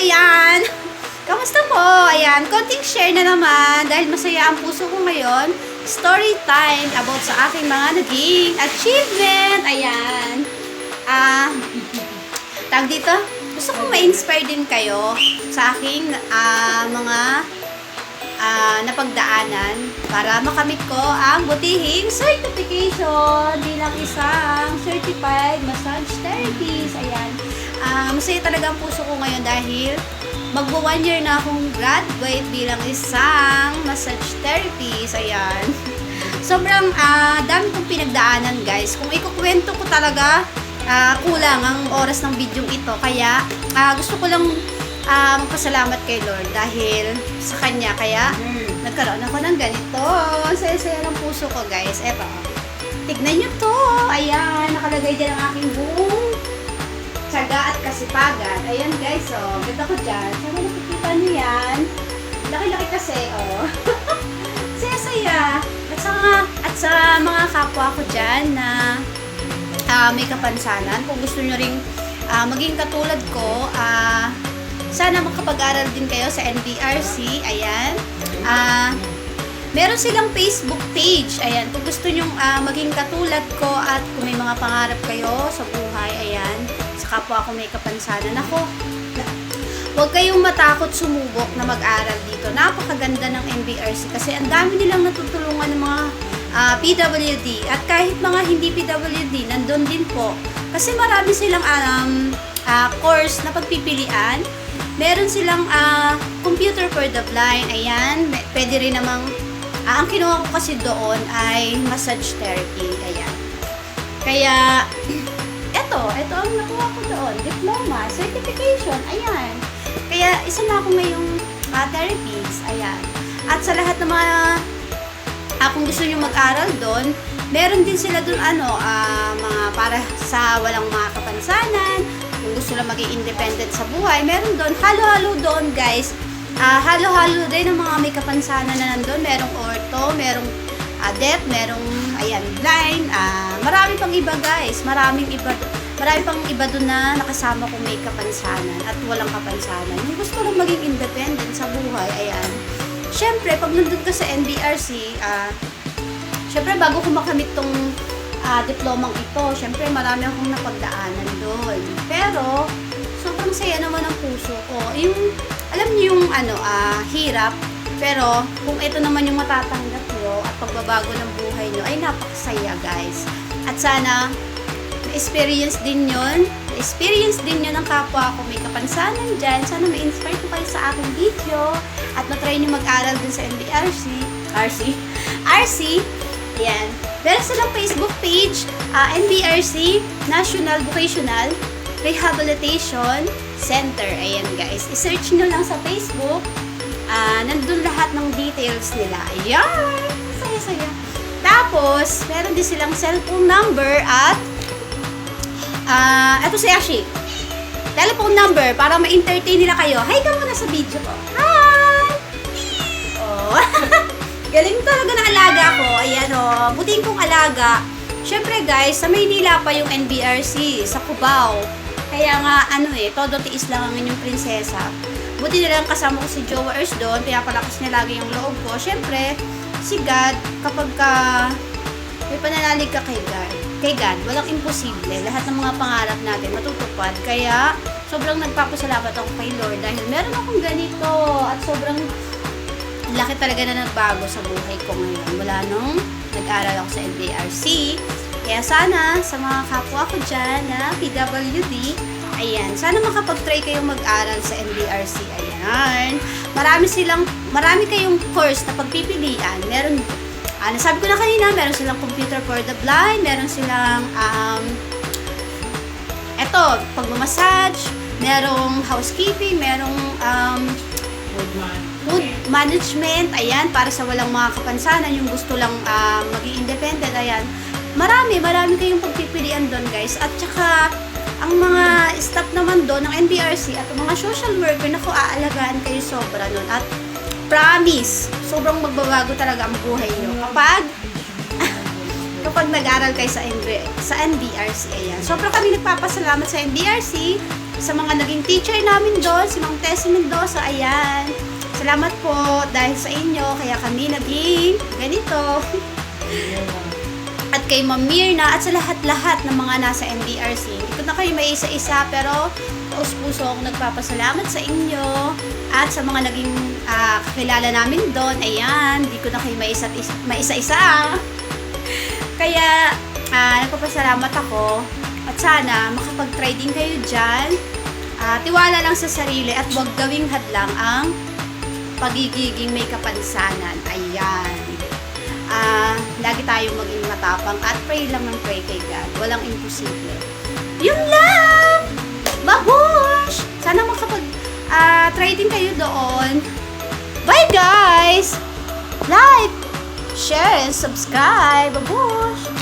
ayan. Kamusta po? Ayan, konting share na naman dahil masaya ang puso ko ngayon. Story time about sa aking mga naging achievement. Ayan. Ah, tag dito, gusto kong ma-inspire din kayo sa aking ah, mga ah, napagdaanan para makamit ko ang butihing certification bilang isang certified massage therapist. Ayan. Ah, masaya talaga ang puso ko ngayon dahil magbo one year na akong graduate bilang isang massage therapist. Ayan. Sobrang ah, dami kong pinagdaanan guys. Kung ikukwento ko talaga, ah, kulang ang oras ng video ito. Kaya ah, gusto ko lang ah, magpasalamat kay Lord dahil sa Kanya. Kaya nagkaroon ako ng ganito. Ang saya-saya ng puso ko guys. Eto. Tignan nyo to. Ayan. Nakalagay dyan ang aking buong tsaga at kasipagan. Ayan guys, oh. Ganda ko dyan. Sana nakikita nyo yan. Laki-laki kasi, oh. Saya-saya. At sa, mga, at sa mga kapwa ko dyan na ah, may kapansanan, kung gusto nyo ring ah, maging katulad ko, ah, sana makapag-aral din kayo sa NBRC. Ayan. Ah, meron silang Facebook page. Ayan. Kung gusto nyo maging katulad ko at kung may mga pangarap kayo sa buhay, ayan. Sa kapwa ko may kapansanan. Ako, Huwag kayong matakot sumubok na mag-aral dito. Napakaganda ng NBRC kasi ang dami nilang natutulungan ng mga ah, PWD. At kahit mga hindi PWD, nandun din po. Kasi marami silang um, ah, course na pagpipilian. Meron silang ah, computer for the blind. Ayan. Pwede rin namang, ah, ang kinuha ko kasi doon ay massage therapy. Ayan. Kaya, eto, eto ang nakuha ko doon. Diploma, certification, ayan. Kaya, isa na ako ngayong uh, therapies, ayan. At sa lahat ng mga, ah, kung gusto nyo mag-aral doon, meron din sila doon, ano, ah, mga para sa walang mga kapansanan, kung gusto lang maging independent sa buhay, meron doon, halo-halo doon, guys. Ah, halo-halo din ng mga may kapansanan na nandun. Merong ortho, merong uh, deaf, merong ayan, blind, ah, marami pang iba guys, maraming iba, marami pang iba doon na nakasama kung may kapansanan at walang kapansanan. Yung gusto lang maging independent sa buhay, ayan. Siyempre, pag nandun ka sa NBRC, ah, siyempre bago ko makamit tong ah, diplomang ito, siyempre marami akong napagdaanan doon. Pero, sobrang saya naman ang puso ko. Yung, alam niyo yung ano, ah, hirap, pero kung ito naman yung matatanggap nyo at pagbabago ng buhay nyo, ay napakasaya guys. At sana, experience din yon experience din yun ng kapwa ko may kapansanan dyan. Sana ma-inspire ko kayo sa aking video at matry nyo mag-aral dun sa NBRC. RC? RC? Yan. Meron silang Facebook page, ah, NBRC, National Vocational Rehabilitation Center. Ayan guys. I-search nyo lang sa Facebook. Ah, nandun lahat ng details nila. Ayan! Saya-saya. Tapos, meron din silang cellphone number at Ah, eto si Ashi. Telephone number para ma-entertain nila kayo. Hi ka muna sa video ko. Hi! Oh. Galing talaga ng alaga ko. Ayan oh. Buting kong alaga. Siyempre guys, sa Maynila pa yung NBRC, sa Cubao. Kaya nga, ano eh, todo tiis lang ang inyong prinsesa. Buti na lang kasama ko si Jowa Earth doon, pinapalakas niya lagi yung loob ko. Siyempre, si God, kapag ka may pananalig ka kay God, kay God, walang imposible. Lahat ng mga pangarap natin matutupad. Kaya, sobrang nagpapasalamat ako kay Lord dahil meron akong ganito at sobrang laki talaga na nagbago sa buhay ko ngayon. Mula nung nag-aral ako sa NDRC. Kaya sana, sa mga kapwa ko dyan na PWD, ayan, sana makapag-try kayong mag-aral sa NDRC. Ayan. Marami silang, marami kayong course na pagpipilian. Meron Ah, nasabi ko na kanina, meron silang computer for the blind, meron silang, um, eto, pagmamassage, merong housekeeping, merong, um, food management, ayan, para sa walang mga kapansanan, yung gusto lang ah, maging independent, ayan. Marami, marami kayong pagpipilian doon, guys. At saka, ang mga staff naman doon ng NBRC at mga social worker, naku, aalagaan kayo sobra doon. At promise, sobrang magbabago talaga ang buhay nyo kapag kapag nag-aral kayo sa, NB, sa NBRC. Ayan. Sobrang kami nagpapasalamat sa NBRC sa mga naging teacher namin doon, si Mang Tessie Mendoza, ayan. Salamat po dahil sa inyo, kaya kami naging ganito. At kay Ma'am Mirna at sa lahat-lahat ng mga nasa NDRC. Hindi ko na kayo may isa-isa pero taus-puso akong nagpapasalamat sa inyo at sa mga naging ah, kakilala namin doon. Ayan, hindi ko na kayo may isa isa Kaya ah, nagpapasalamat ako at sana makapag-try din kayo dyan. Ah, tiwala lang sa sarili at huwag gawing hadlang ang pagigiging may kapansanan. Ayan. Ah, lagi tayong maging matapang at pray lang ng pray kay God. Walang imposible. Yun lang! Din kayo doon. Bye guys! Like, share, and subscribe. Babush!